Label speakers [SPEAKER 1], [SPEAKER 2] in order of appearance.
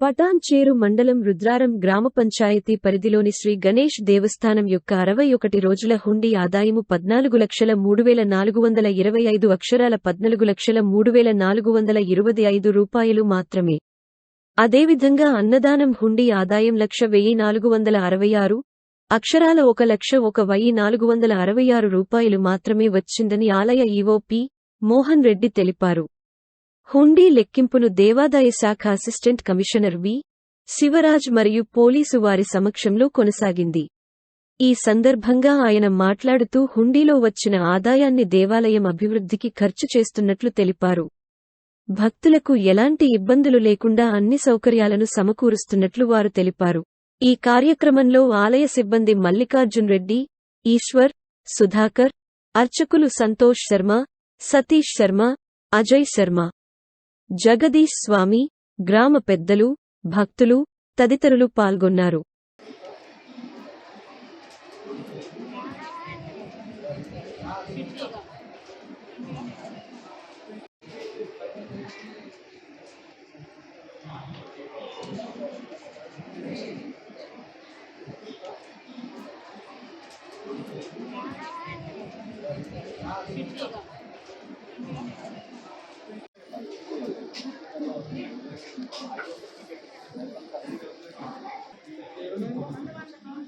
[SPEAKER 1] పటాన్చేరు మండలం రుద్రారం గ్రామ పంచాయతీ పరిధిలోని శ్రీ గణేష్ దేవస్థానం యొక్క అరవై ఒకటి రోజుల హుండీ ఆదాయము పద్నాలుగు లక్షల మూడు వేల నాలుగు వందల ఇరవై ఐదు అక్షరాల పద్నాలుగు లక్షల మూడు వేల నాలుగు వందల ఇరవై ఐదు రూపాయలు మాత్రమే. అదేవిధంగా అన్నదానం హుండీ ఆదాయం లక్ష వెయ్యి నాలుగు వందల అరవై ఆరు అక్షరాల ఒక లక్ష ఒక వెయ్యి నాలుగు వందల అరవై ఆరు రూపాయలు మాత్రమే వచ్చిందని ఆలయ ఈవోపి మోహన్ రెడ్డి తెలిపారు. హుండీ లెక్కింపును దేవాదాయ శాఖ అసిస్టెంట్ కమిషనర్ వి. శివరాజ్ మరియు పోలీసు వారి సమక్షంలో కొనసాగింది. ఈ సందర్భంగా ఆయన మాట్లాడుతూ హుండీలో వచ్చిన ఆదాయాన్ని దేవాలయం అభివృద్ధికి ఖర్చు చేస్తున్నట్లు తెలిపారు. భక్తులకు ఎలాంటి ఇబ్బందులు లేకుండా అన్ని సౌకర్యాలను సమకూరుస్తున్నట్లు వారు తెలిపారు. ఈ కార్యక్రమంలో ఆలయ సిబ్బంది మల్లికార్జున్ రెడ్డి ఈశ్వర్ సుధాకర్ అర్చకులు సంతోష్ శర్మ సతీష్ శర్మ అజయ్ శర్మ జగదీష్ స్వామి గ్రామ పెద్దలు భక్తులు తదితరులు పాల్గొన్నారు Thank you. 何で私の?